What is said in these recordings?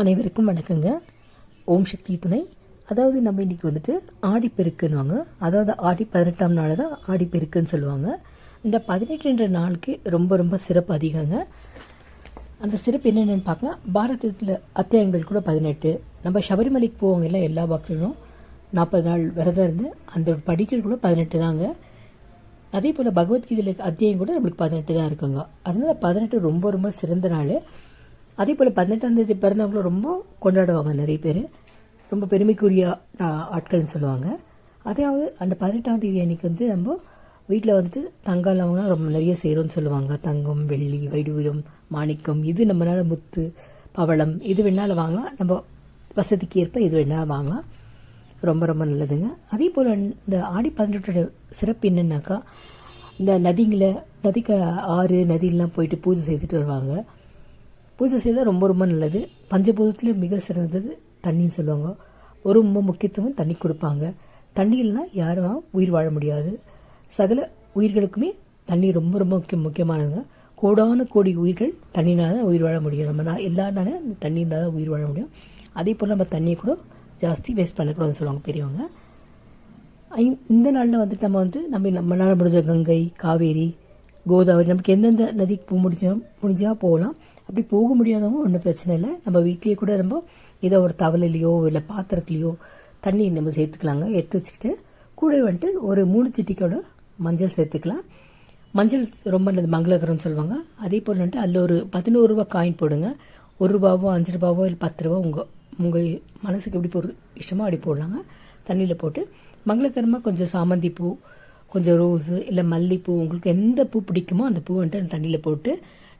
அனைவருக்கும் வணக்கங்க. ஓம் சக்தி துணை. அதாவது நம்ம இன்னைக்கு வந்துட்டு ஆடிப்பெருக்குன்னுவாங்க. அதாவது ஆடி பதினெட்டாம் நாள் தான் ஆடிப்பெருக்குன்னு சொல்லுவாங்க. இந்த பதினெட்டுன்ற நாளுக்கு ரொம்ப ரொம்ப சிறப்பு அதிகங்க. அந்த சிறப்பு என்னென்னு பார்க்கலாம். பாரதத்தில் அத்தியாயங்கள் கூட பதினெட்டு. நம்ம சபரிமலைக்கு போவாங்க எல்லாம் எல்லா பக்தர்களும் நாற்பது நாள் விரதம் இருந்து அந்த படிகள் கூட பதினெட்டு தாங்க. அதே போல் பகவத்கீதையில் அத்தியாயம் கூட நம்மளுக்கு பதினெட்டு தான் இருக்குங்க. அதனால பதினெட்டு ரொம்ப ரொம்ப சிறந்த நாள். அதே போல் பதினெட்டாம் தேதி பிறந்தவங்களும் ரொம்ப கொண்டாடுவாங்க நிறைய பேர். ரொம்ப பெருமைக்குரிய ஆட்கள்னு சொல்லுவாங்க. அதாவது அந்த பதினெட்டாம் தேதி அன்னைக்கு வந்து நம்ம வீட்டில் வந்துட்டு தங்கம்லாம் ரொம்ப நிறைய செய்கிறோம்னு சொல்லுவாங்க. தங்கம் வெள்ளி வைடூரியம் மாணிக்கம் இது நம்மளால முத்து பவளம் இது வேணாலும் வாங்கலாம். நம்ம வசதிக்கு ஏற்ப இது வேணாலும் வாங்கலாம். ரொம்ப ரொம்ப நல்லதுங்க. அதே போல் இந்த ஆடி பதினெட்டோட சிறப்பு என்னென்னாக்கா இந்த நதிங்களை நதிக்கு ஆறு நதியெல்லாம் போயிட்டு பூஜை செய்துட்டு வருவாங்க. பூஜை செய்தால் ரொம்ப ரொம்ப நல்லது. பஞ்சபூதத்தில் மிக சிறந்தது தண்ணின்னு சொல்லுவாங்க. ஒரு ரொம்ப முக்கியத்துவம் தண்ணி கொடுப்பாங்க. தண்ணி இல்லைனா யாரும் உயிர் வாழ முடியாது. சகல உயிர்களுக்குமே தண்ணி ரொம்ப ரொம்ப முக்கியம் முக்கியமானதுங்க. கோடான கோடி உயிர்கள் தண்ணினால தான் உயிர் வாழ முடியும். நம்ம நா- எல்லாருனால அந்த இருந்தால் தான் உயிர் வாழ முடியும். அதே போல் நம்ம தண்ணியை கூட ஜாஸ்தி வேஸ்ட் பண்ணக்கூடாதுன்னு சொல்லுவாங்க பெரியவங்க. ஐ- இந்த நாளில் வந்துட்டு நம்ம வந்து நம்ம நம்மளால் முடிஞ்ச கங்கை காவேரி கோதாவரி நமக்கு எந்தெந்த நதிக்கு முடிஞ்சோம் முடிஞ்சால் போகலாம். அப்படி போக முடியாதவங்க ஒன்றும் பிரச்சனை இல்லை. நம்ம வீட்லேயே கூட நம்ம ஏதோ ஒரு தவலையிலையோ இல்லை பாத்திரத்துலையோ தண்ணி நம்ம சேர்த்துக்கலாங்க. எடுத்து வச்சுக்கிட்டு கூட வந்துட்டு ஒரு மூணு சிட்டிக்கோட மஞ்சள் சேர்த்துக்கலாம். மஞ்சள் ரொம்ப நல்லது மங்களகரம்னு சொல்லுவாங்க. அதே போல் வந்துட்டு அதில் ஒரு பதினோரு ரூபா காயின் போடுங்க. ஒரு ரூபாவோ அஞ்சு ரூபாவோ இல்லை பத்து ரூபா உங்கள் உங்கள் மனசுக்கு எப்படி போடுற இஷ்டமோ அப்படி போடலாங்க. தண்ணியில் போட்டு மங்களகரமாக கொஞ்சம் சாமந்தி பூ கொஞ்சம் ரோஸு இல்லை மல்லிப்பூ உங்களுக்கு எந்த பூ பிடிக்குமோ அந்த பூ வந்துட்டு அந்த தண்ணியில் போட்டு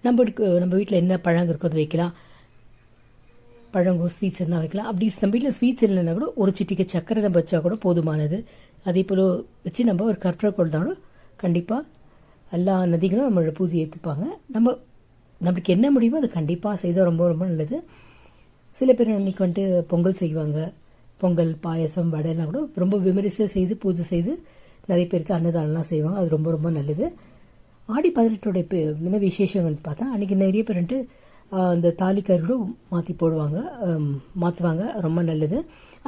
நம்ம நம்ம வீட்டில் என்ன பழங்க இருக்கோ அதை வைக்கலாம். பழங்கோ ஸ்வீட்ஸ் இருந்தால் வைக்கலாம். அப்படி நம்ம வீட்டில் ஸ்வீட்ஸ் இல்லைன்னா கூட ஒரு சிட்டிக்கு சக்கரை நம்ம வச்சா கூட போதுமானது. அதே போல் வச்சு நம்ம ஒரு கற்பூர கொண்டாலும் கண்டிப்பாக எல்லா நதிகளும் நம்மளோட பூஜை ஏற்றுப்பாங்க நம்ம நம்மளுக்கு என்ன முடியுமோ அது கண்டிப்பாக செய்தால் ரொம்ப ரொம்ப நல்லது. சில பேர் அன்னைக்கு வந்துட்டு பொங்கல் செய்வாங்க. பொங்கல் பாயசம் வடையெல்லாம் கூட ரொம்ப விமரிசை செய்து பூஜை செய்து நிறைய பேருக்கு அன்னதானம்லாம் செய்வாங்க. அது ரொம்ப ரொம்ப நல்லது. ஆடி பதினெட்டுடைய என்ன விசேஷம் வந்து பார்த்தா அன்றைக்கி நிறைய பேர் வந்துட்டு அந்த இந்த மாற்றி போடுவாங்க மாற்றுவாங்க ரொம்ப நல்லது.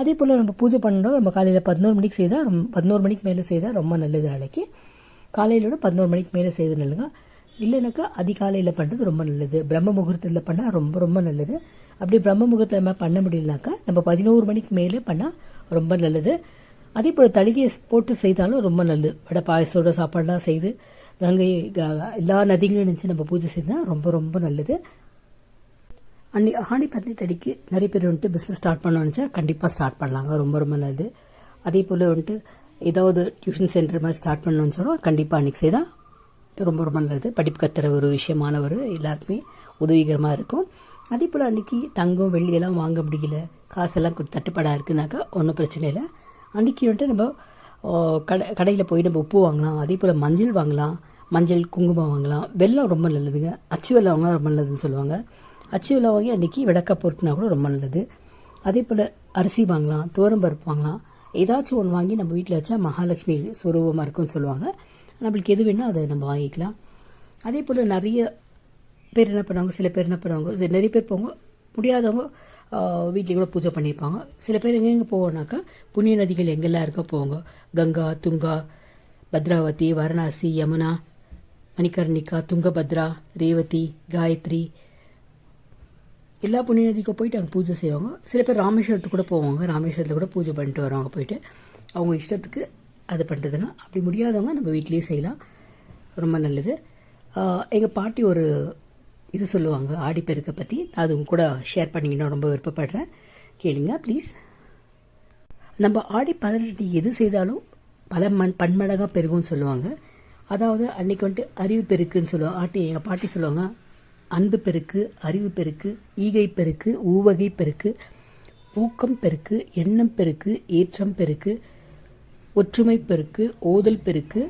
அதே போல் நம்ம பூஜை பண்ணோம் நம்ம காலையில் பதினோரு மணிக்கு செய்தால் பதினோரு மணிக்கு மேலே செய்தால் ரொம்ப நல்லது நாளைக்கு. காலையிலோட பதினோரு மணிக்கு மேலே செய்து நல்லுங்க இல்லைனாக்கா அதிகாலையில் பண்ணுறது ரொம்ப நல்லது. பிரம்ம முகூர்த்தத்தில் பண்ணால் ரொம்ப ரொம்ப நல்லது. அப்படி பிரம்ம முகூர்த்தத்தில் நம்ம பண்ண முடியலனாக்கா நம்ம பதினோரு மணிக்கு மேலே பண்ணால் ரொம்ப நல்லது. அதே போல் தளிகையை போட்டு செய்தாலும் ரொம்ப நல்லது. வடை பாயசோட சாப்பாடுலாம் செய்து கங்கை க- எல்லா நதிகளும் நினச்சி நம்ம பூஜை செய்தால் ரொம்ப ரொம்ப நல்லது. அன்னி ஆணி பதினெட்டு அடிக்கு நிறைய பேர் வந்துட்டு பிஸ்னஸ் ஸ்டார்ட் பண்ணணும்னு நினச்சா கண்டிப்பாக ஸ்டார்ட் பண்ணலாங்க. ரொம்ப ரொம்ப நல்லது. அதே போல் வந்துட்டு ஏதாவது டியூஷன் சென்டர் மாதிரி ஸ்டார்ட் பண்ணணும்னு சொன்னால் கண்டிப்பாக அன்றைக்கி செய்தால் ரொம்ப ரொம்ப நல்லது. படிப்பு கத்துற ஒரு விஷயமானவர் எல்லாருக்குமே உதவிகரமாக இருக்கும். அதே போல் அன்றைக்கி தங்கம் வெள்ளியெல்லாம் வாங்க முடியல. காசெல்லாம் கொஞ்சம் தட்டுப்பாடாக இருக்குனாக்கா ஒன்றும் பிரச்சனை இல்லை. அன்றைக்கி வந்துட்டு நம்ம கடை கடையில் போய் நம்ம உப்பு வாங்கலாம் அதே போல் மஞ்சள் வாங்கலாம் மஞ்சள் குங்குமம் வாங்கலாம். வெல்லம் ரொம்ப நல்லதுங்க. அச்சு வெள்ளம் வாங்கினா ரொம்ப நல்லதுன்னு சொல்லுவாங்க. அச்சு வெள்ளம் வாங்கி அன்றைக்கி விளக்கா பொறுத்துனா கூட ரொம்ப நல்லது. அதே போல் அரிசி வாங்கலாம் பருப்பு வாங்கலாம். ஏதாச்சும் ஒன்று வாங்கி நம்ம வீட்டில் வச்சா மகாலட்சுமி சுரூபமாக இருக்கும்னு சொல்லுவாங்க. நம்மளுக்கு எது வேணால் அதை நம்ம வாங்கிக்கலாம். அதே போல் நிறைய பேர் என்ன பண்ணுவாங்க சில பேர் என்ன பண்ணுவாங்க நிறைய பேர் போவாங்க முடியாதவங்க வீட்டில் கூட பூஜை பண்ணியிருப்பாங்க சில பேர் எங்கெங்கே போவோம்னாக்கா புண்ணிய நதிகள் எங்கெல்லாம் இருக்கோ போவாங்க கங்கா துங்கா பத்ராவதி வாரணாசி யமுனா மணிகர்ணிகா துங்கபத்ரா ரேவதி காயத்ரி. எல்லா புண்ணிய நதிக்கும் போயிட்டு அங்கே பூஜை செய்வாங்க. சில பேர் ராமேஸ்வரத்துக்கு கூட போவாங்க. ராமேஸ்வரத்தில் கூட பூஜை பண்ணிட்டு வருவாங்க போயிட்டு. அவங்க இஷ்டத்துக்கு அது பண்ணுறதுங்க அப்படி முடியாதவங்க நம்ம வீட்லேயே செய்யலாம். ரொம்ப நல்லது. எங்கள் பாட்டி ஒரு இது சொல்லுவாங்க ஆடிப்பெருக்கை பற்றி அது உங்க கூட ஷேர் பண்ணிக்கணும் ரொம்ப விருப்பப்படுறேன். கேளுங்க ப்ளீஸ் நம்ம ஆடி பதினெட்டு எது செய்தாலும் பல மண் பன்மடங்காக பெருகும்னு சொல்லுவாங்க. அதாவது அன்றைக்கி வந்துட்டு அறிவு பெருக்குன்னு சொல்லுவாங்க. ஆட்டி எங்கள் பாட்டி சொல்லுவாங்க அன்பு பெருக்கு அறிவு பெருக்கு ஈகை பெருக்கு ஊவகை பெருக்கு ஊக்கம் பெருக்கு எண்ணம் பெருக்கு ஏற்றம் பெருக்கு ஒற்றுமை பெருக்கு ஓதல் பெருக்கு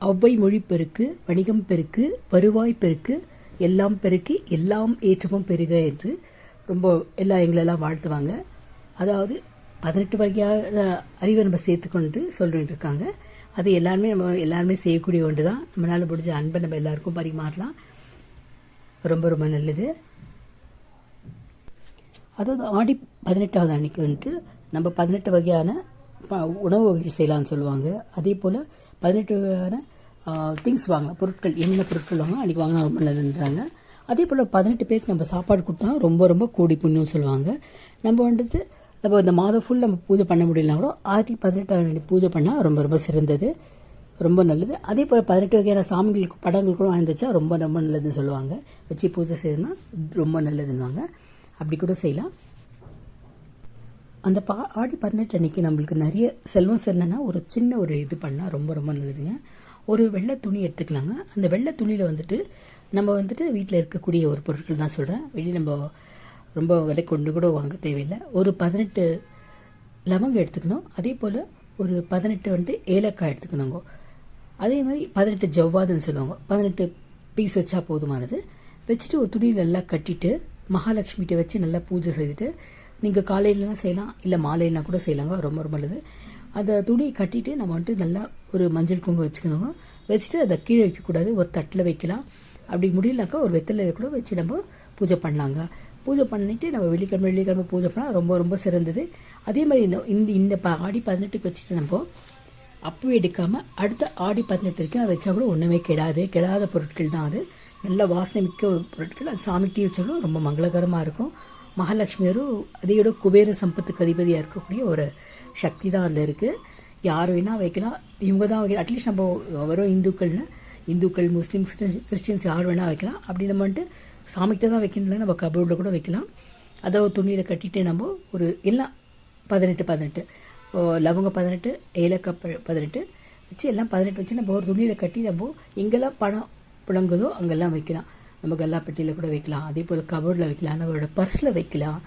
ஒவ்வை மொழி பெருக்கு வணிகம் பெருக்கு வருவாய் பெருக்கு எல்லாம் பெருக்கி எல்லாம் ஏற்றமும் பெருக என்று ரொம்ப எல்லாம் எங்களெல்லாம் வாழ்த்துவாங்க. அதாவது பதினெட்டு வகையான அறிவை நம்ம சேர்த்துக்கொண்டு சொல்லிட்டு இருக்காங்க அது எல்லாருமே நம்ம எல்லாருமே செய்யக்கூடிய ஒன்று தான் நம்மளால் முடிஞ்ச அன்பை நம்ம எல்லாருக்கும் பரிமாறலாம். ரொம்ப ரொம்ப நல்லது. அதாவது ஆடி பதினெட்டாவது அன்னைக்கு வந்துட்டு நம்ம பதினெட்டு வகையான ப- உணவு வகைகள் செய்யலாம்னு சொல்லுவாங்க. அதே போல் பதினெட்டு வகையான திங்ஸ் வாங்கலாம். பொருட்கள் என்னென்ன பொருட்கள் வாங்கலாம் அன்றைக்கி வாங்கினா ரொம்ப நல்லதுன்றாங்க. அதே போல் பதினெட்டு பேருக்கு நம்ம சாப்பாடு கொடுத்தா ரொம்ப ரொம்ப கோடி புண்ணியம் சொல்லுவாங்க. நம்ம வந்துட்டு நம்ம இந்த மாதம் ஃபுல் நம்ம பூஜை பண்ண முடியலனா கூட ஆடி பதினெட்டாம் அன்னைக்கு பூஜை பண்ணால் ரொம்ப ரொம்ப சிறந்தது. ரொம்ப நல்லது. அதே போல் பதினெட்டு வகையான சாமிகளுக்கு படங்கள் கூட வாழ்ந்துச்சா வச்சா ரொம்ப ரொம்ப நல்லதுன்னு சொல்லுவாங்க. வச்சு பூஜை செய்யணும்னா ரொம்ப நல்லதுன்னுவாங்க. அப்படி கூட செய்யலாம். அந்த பா ஆடி பதினெட்டு அன்னைக்கு நம்மளுக்கு நிறைய செல்வம் செல்லனா ஒரு சின்ன ஒரு இது பண்ணால் ரொம்ப ரொம்ப நல்லதுங்க. ஒரு வெள்ளை துணி எடுத்துக்கலாங்க. அந்த வெள்ளை துணியில் வந்துட்டு நம்ம வந்துட்டு வீட்டில் இருக்கக்கூடிய ஒரு பொருட்கள் தான் சொல்கிறேன் வெளியே நம்ம ரொம்ப விலை கொண்டு கூட வாங்க தேவையில்லை. ஒரு பதினெட்டு லவங்கம் எடுத்துக்கணும். அதே போல் ஒரு பதினெட்டு வந்து ஏலக்காய் எடுத்துக்கணுங்க. அதே மாதிரி பதினெட்டு ஜவ்வாதுன்னு சொல்லுவாங்க. பதினெட்டு பீஸ் வச்சா போதுமானது. வச்சுட்டு ஒரு துணி நல்லா கட்டிட்டு மகாலட்சுமிகிட்ட வச்சு நல்லா பூஜை செய்துட்டு நீங்கள் காலையிலலாம் செய்யலாம் இல்லை மாலையிலாம் கூட செய்யலாங்க. ரொம்ப ரொம்ப நல்லது. அந்த துணியை கட்டிட்டு நம்ம வந்துட்டு நல்லா ஒரு மஞ்சள் குங்குமம் வச்சுக்கணும். வச்சுட்டு அதை கீழே வைக்கக்கூடாது. ஒரு தட்டில் வைக்கலாம். அப்படி முடியலனாக்கா ஒரு வெத்தலையில் கூட வச்சு நம்ம பூஜை பண்ணலாங்க. பூஜை பண்ணிட்டு நம்ம வெள்ளிக்கிழமை வெள்ளிக்கிழமை பூஜை பண்ணால் ரொம்ப ரொம்ப சிறந்தது. அதே மாதிரி இந்த இந்த இந்த ப- ஆடி பதினெட்டுக்கு வச்சுட்டு நம்ம அப்பவே எடுக்காமல் அடுத்த ஆடி பதினெட்டு வரைக்கும் அதை வச்சா கூட ஒன்றுமே கெடாது. கெடாத பொருட்கள் தான் அது. நல்ல வாசனை மிக்க பொருட்கள். அது சாமிக்கு வச்சாலும் ரொம்ப மங்களகரமாக இருக்கும். மகாலட்சுமியரும் அதையோட குபேர சம்பத்துக்கு அதிபதியாக இருக்கக்கூடிய ஒரு சக்தி தான் அதில் இருக்குது யார் வேணால் வைக்கலாம். இவங்க தான் வைக்கலாம். அட்லீஸ்ட் நம்ம வரும் இந்துக்கள்னு. இந்துக்கள் முஸ்லீம் கிறிஸ்டின்ஸ் யார் வேணால் வைக்கலாம். அப்படி நம்ம வந்துட்டு சாமிக்கிட்ட தான் வைக்கணும்ல நம்ம கபோர்டில் கூட வைக்கலாம். அதை ஒரு துணியில் கட்டிட்டு நம்ம ஒரு எல்லாம் பதினெட்டு பதினெட்டு லவங்க பதினெட்டு ஏலக்காய் ப- பதினெட்டு வச்சு எல்லாம் பதினெட்டு வச்சு நம்ம ஒரு துணியில் கட்டி நம்ம எங்கெல்லாம் பணம் புழங்குதோ அங்கெல்லாம் வைக்கலாம். நம்ம கல்லாப்பட்டியில் கூட வைக்கலாம். அதே போல் கபோர்டில் வைக்கலாம். நம்மளோட பர்ஸில் வைக்கலாம்.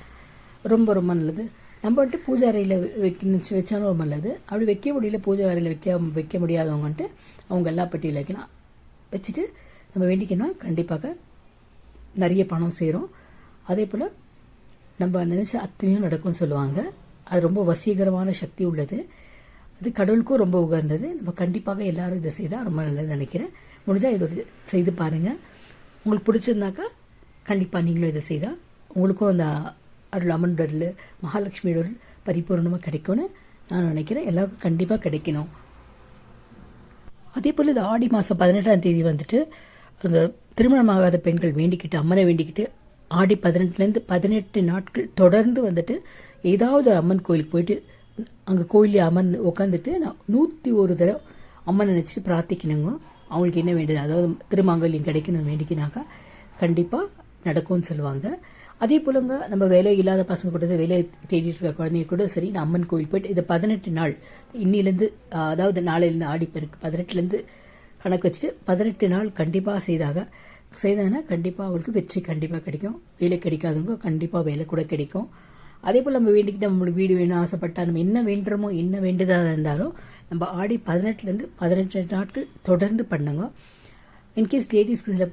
ரொம்ப ரொம்ப நல்லது. நம்ம வந்துட்டு பூஜை அறையில் வைக்க வச்சாலும் ரொம்ப நல்லது. அப்படி வைக்க முடியல பூஜை அறையில் வைக்க வைக்க முடியாதவங்க வந்துட்டு அவங்க கல்லாப்பட்டியில் வைக்கலாம். வச்சுட்டு நம்ம வேண்டிக்கணும் கண்டிப்பாக நிறைய பணம் சேரும். அதே போல் நம்ம நினச்ச அத்தனையும் நடக்கும்னு சொல்லுவாங்க. அது ரொம்ப வசீகரமான சக்தி உள்ளது. அது கடவுளுக்கும் ரொம்ப உகந்தது. நம்ம கண்டிப்பாக எல்லாரும் இதை செய்தால் ரொம்ப நல்லதுன்னு நினைக்கிறேன். முடிஞ்சால் இதை ஒரு செய்து பாருங்கள் உங்களுக்கு பிடிச்சிருந்தாக்கா கண்டிப்பாக நீங்களும் இதை செய்தால் உங்களுக்கும் அந்த அருள் அம்மன் அருள் மகாலட்சுமியோட அருள் பரிபூர்ணமாக கிடைக்கும்னு நான் நினைக்கிறேன். எல்லாருக்கும் கண்டிப்பாக கிடைக்கணும். அதே போல் இது ஆடி மாதம் பதினெட்டாம் தேதி வந்துட்டு அந்த திருமணமாகாத பெண்கள் வேண்டிக்கிட்டு அம்மனை வேண்டிக்கிட்டு ஆடி பதினெட்டுலேருந்து பதினெட்டு நாட்கள் தொடர்ந்து வந்துட்டு ஏதாவது அம்மன் கோயிலுக்கு போயிட்டு அங்கே கோயிலில் அமர்ந்து உட்காந்துட்டு நான் நூற்றி ஒரு தடவை அம்மனை நினச்சிட்டு பிரார்த்திக்கணுங்க. அவங்களுக்கு என்ன வேண்டியது? அதாவது திருமாங்கல்யம் கிடைக்கணும் வேண்டிக்கினாக்கா கண்டிப்பாக நடக்கும்னு சொல்லுவாங்க. அதே போலங்க நம்ம வேலை இல்லாத பசங்க கூட வேலையை தேடிட்டு இருக்க குழந்தைங்க கூட சரி நான் அம்மன் கோயில் போயிட்டு இது பதினெட்டு நாள் இன்னிலேருந்து அதாவது நாளையிலேருந்து ஆடிப்பெருக்கு பதினெட்டுலேருந்து கணக்கு வச்சுட்டு பதினெட்டு நாள் கண்டிப்பாக செய்தாக செய்தாங்கன்னா கண்டிப்பாக அவங்களுக்கு வெற்றி கண்டிப்பாக கிடைக்கும். வேலை கிடைக்காதவங்க கண்டிப்பாக வேலை கூட கிடைக்கும். அதே போல் நம்ம வேண்டிக்கிட்டு நம்மளுக்கு வீடு வேணும் ஆசைப்பட்டால் நம்ம என்ன வேண்டுறோமோ என்ன வேண்டுதாக இருந்தாலும் நம்ம ஆடி பதினெட்டுலேருந்து பதினெட்டு நாட்கள் தொடர்ந்து பண்ணுங்க. இன்கேஸ் லேடிஸ்க்கு சில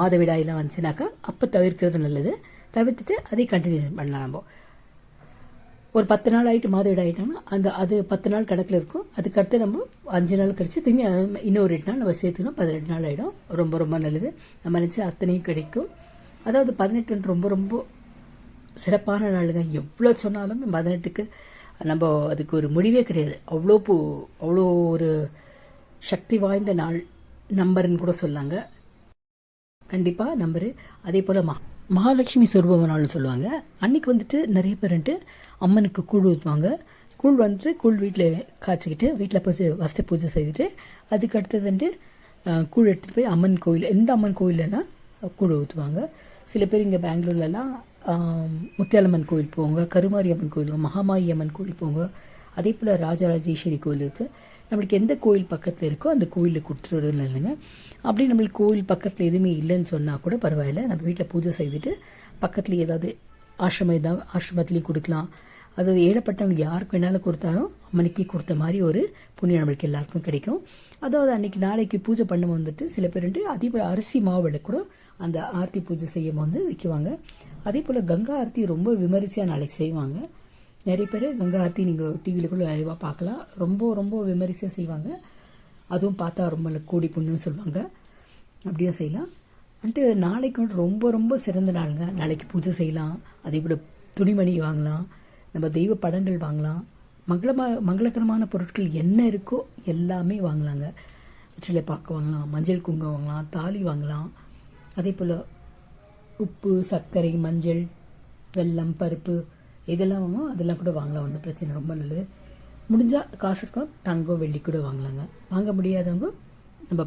மாதவிடாயெல்லாம் வந்துச்சுனாக்கா அப்போ தவிர்க்கிறது நல்லது. தவிர்த்துட்டு அதை கண்டினியூ பண்ணலாம் நம்ம. ஒரு பத்து நாள் ஆகிட்டு மாதவிடாய் ஆகிட்டோம்னா அந்த அது பத்து நாள் கணக்கில் இருக்கும். அதுக்கடுத்து நம்ம அஞ்சு நாள் கழித்து திரும்பி இன்னொரு எட்டு நாள் நம்ம சேர்த்துக்கணும். பதினெட்டு நாள் ஆகிடும் ரொம்ப ரொம்ப நல்லது. நம்ம நினச்சி அத்தனையும் கிடைக்கும். அதாவது பதினெட்டு ரொம்ப ரொம்ப சிறப்பான நாளுங்க. எவ்வளோ சொன்னாலும் பதினெட்டுக்கு நம்ம அதுக்கு ஒரு முடிவே கிடையாது. அவ்வளோ பூ அவ்வளோ ஒரு சக்தி வாய்ந்த நாள். நம்பர்னு கூட சொல்லாங்க. கண்டிப்பாக நம்பரு. அதே போல் மா மகாலட்சுமி சொரூபம் நாள்னு சொல்லுவாங்க. அன்னைக்கு வந்துட்டு நிறைய பேர் வந்துட்டு அம்மனுக்கு கூழ் ஊற்றுவாங்க கூழ் வந்துட்டு கூழ் வீட்டில் காய்ச்சிக்கிட்டு வீட்டில் பூஜை ஃபஸ்ட்டு பூஜை செய்துட்டு அதுக்கு அடுத்தது வந்துட்டு கூழ் எடுத்துகிட்டு போய் அம்மன் கோயில் எந்த அம்மன் கோயிலெல்லாம் கூழ் ஊற்றுவாங்க சில பேர் இங்கே பெங்களூர்லலாம் முத்தியாலம்மன் கோயில் போவாங்க கருமாரி அம்மன் கோயில் மகாமாயி அம்மன் கோயில் போவாங்க. அதே போல் ராஜராஜேஸ்வரி கோயில் இருக்குது நம்மளுக்கு எந்த கோயில் பக்கத்தில் இருக்கோ அந்த கோயிலில் கொடுத்துட்டு இல்லைங்க. அப்படி நம்மளுக்கு கோயில் பக்கத்தில் எதுவுமே இல்லைன்னு சொன்னால் கூட பரவாயில்ல. நம்ம வீட்டில் பூஜை செய்துட்டு பக்கத்தில் ஏதாவது ஆசிரமம் ஏதாவது ஆசிரமத்துலேயும் கொடுக்கலாம். அதாவது ஏழப்பட்டவங்க யாருக்கு வேணாலும் கொடுத்தாலும் அம்மனுக்கு கொடுத்த மாதிரி ஒரு புண்ணியம் நம்மளுக்கு எல்லாருக்கும் கிடைக்கும். அதாவது அன்னைக்கு நாளைக்கு பூஜை பண்ண வந்துட்டு சில பேர் வந்துட்டு அதே போல் அரிசி மாவுல கூட அந்த ஆர்த்தி பூஜை செய்யும் வந்து வைக்குவாங்க. அதே போல் கங்கா ஆர்த்தி ரொம்ப விமரிசையாக நாளைக்கு செய்வாங்க. நிறைய பேர் கங்கா ஆர்த்தி நீங்கள் டிவியில் கூட லைவாக பார்க்கலாம். ரொம்ப ரொம்ப விமரிசையாக செய்வாங்க. அதுவும் பார்த்தா ரொம்ப கூடி கோடி சொல்லுவாங்க. அப்படியே செய்யலாம். வந்துட்டு நாளைக்கு வந்து ரொம்ப ரொம்ப சிறந்த நாளுங்க. நாளைக்கு பூஜை செய்யலாம். அதே போல் துணிமணி வாங்கலாம். நம்ம தெய்வ படங்கள் வாங்கலாம். மங்களமா மங்களகரமான பொருட்கள் என்ன இருக்கோ எல்லாமே வாங்கலாங்க. வெற்றிலை பாக்கு வாங்கலாம் மஞ்சள் குங்குமம் வாங்கலாம் தாலி வாங்கலாம். அதே போல் உப்பு சர்க்கரை மஞ்சள் வெல்லம் பருப்பு இதெல்லாம் வாங்குவோம் அதெல்லாம் கூட வாங்கலாம் ஒன்றும் பிரச்சனை ரொம்ப நல்லது. முடிஞ்சால் காசு இருக்கும் தங்கம் வெள்ளி கூட வாங்கலாங்க. வாங்க முடியாதவங்க நம்ம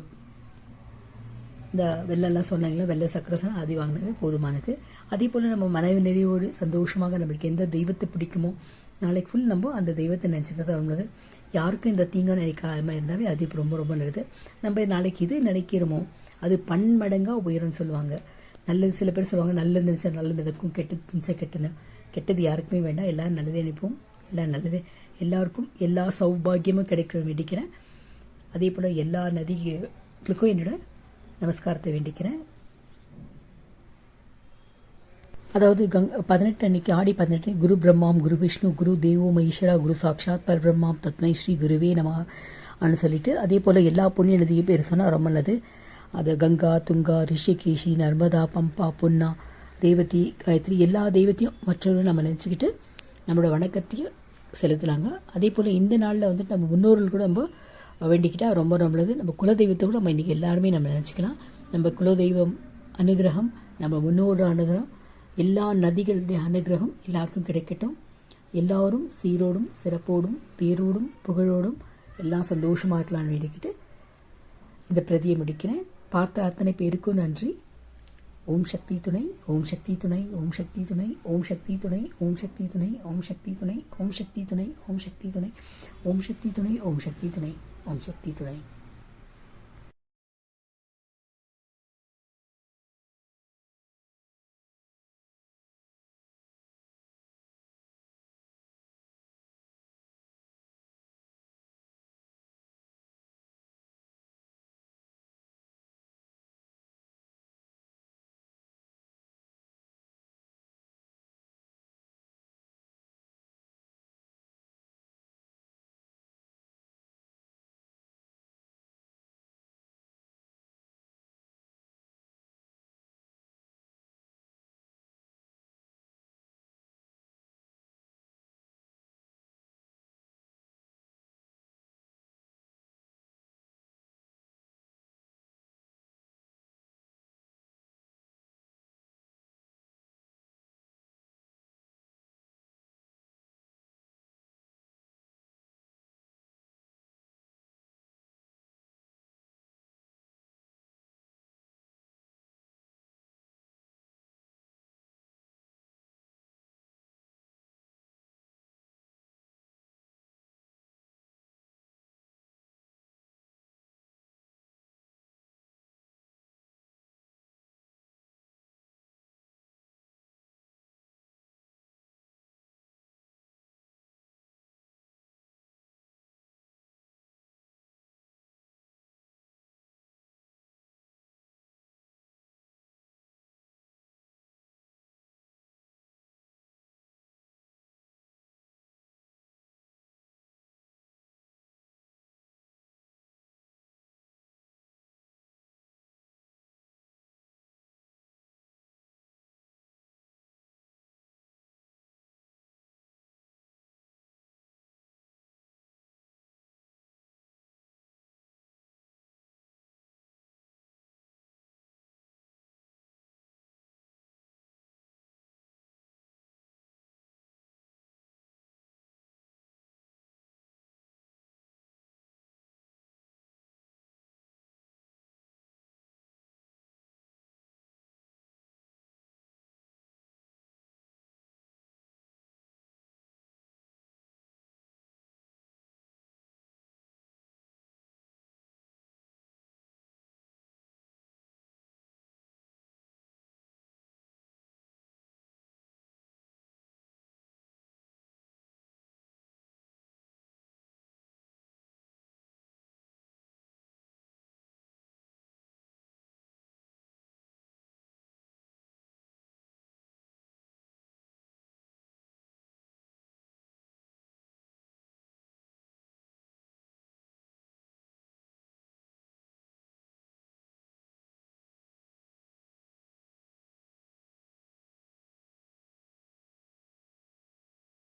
இந்த வெள்ளெல்லாம் சொன்னாங்களா வெள்ளை சக்கரை சொன்னால் அது வாங்கினது போதுமானது. அதே போல் நம்ம மனைவி நிறைவோடு சந்தோஷமாக நம்மளுக்கு எந்த தெய்வத்தை பிடிக்குமோ நாளைக்கு ஃபுல் நம்ம அந்த தெய்வத்தை நினச்சிட்டு தான் உள்ளது யாருக்கும் இந்த தீங்காக நினைக்காம இருந்தாவே அது இப்போ ரொம்ப ரொம்ப நல்லது. நம்ம நாளைக்கு இது நினைக்கிறோமோ அது பன்மடங்காக உயரம்னு சொல்லுவாங்க. நல்லது சில பேர் சொல்லுவாங்க நல்லது நினச்சா நல்லது நடக்கும் கெட்டது நினச்சா கெட்டது கெட்டது யாருக்குமே வேண்டாம். எல்லோரும் நல்லதே நினைப்போம். எல்லாம் நல்லதே. எல்லாருக்கும் எல்லா சௌபாகியமும் கிடைக்க வேண்டிக்கிறேன். அதே போல் எல்லா நதிகளுக்கும் என்னோட நமஸ்காரத்தை வேண்டிக்கிறேன். அதாவது கங் பதினெட்டு அன்னைக்கு ஆடி பதினெட்டு குரு பிரம்மாம் குரு விஷ்ணு குரு தேவோ மகேஸ்வரா குரு சாக்ஷாத் பரபிரம்மாம் தத்மை ஸ்ரீ குருவே நம அப்படின்னு சொல்லிட்டு அதே போல் எல்லா புண்ணிய நதியும் பேர் சொன்னால் ரொம்ப நல்லது. அது கங்கா துங்கா ரிஷிகேஷி நர்மதா பம்பா புன்னா ரேவதி காயத்ரி எல்லா தெய்வத்தையும் மற்றவர்களும் நம்ம நினச்சிக்கிட்டு நம்மளோட வணக்கத்தையும் செலுத்துகிறாங்க அதே போல் இந்த நாளில் வந்துட்டு நம்ம முன்னோர்கள் கூட நம்ம வேண்டிக்கிட்டால் ரொம்ப நல்லது நம்ம குலதெய்வத்தை கூட நம்ம இன்றைக்கி எல்லாருமே நம்ம நினச்சிக்கலாம். நம்ம குலதெய்வம் அனுகிரகம் நம்ம முன்னோரோட அனுகிரகம் எல்லா நதிகளுடைய அனுகிரகம் எல்லாருக்கும் கிடைக்கட்டும். எல்லாரும் சீரோடும் சிறப்போடும் பேரோடும் புகழோடும் எல்லாம் சந்தோஷமாக இருக்கலாம்னு வேண்டிக்கிட்டு இந்த பிரதியை முடிக்கிறேன். பார்த்த அத்தனை பேருக்கும் நன்றி. ஓம் சக்தி துணை ஓம் சக்தி துணை ஓம் சக்தி துணை ஓம் சக்தி துணை ஓம் சக்தி துணை ஓம் சக்தி துணை ஓம் சக்தி துணை ஓம் சக்தி துணை ஓம் சக்தி துணை ஓம் சக்தி துணை ஓம் சக்தி துணை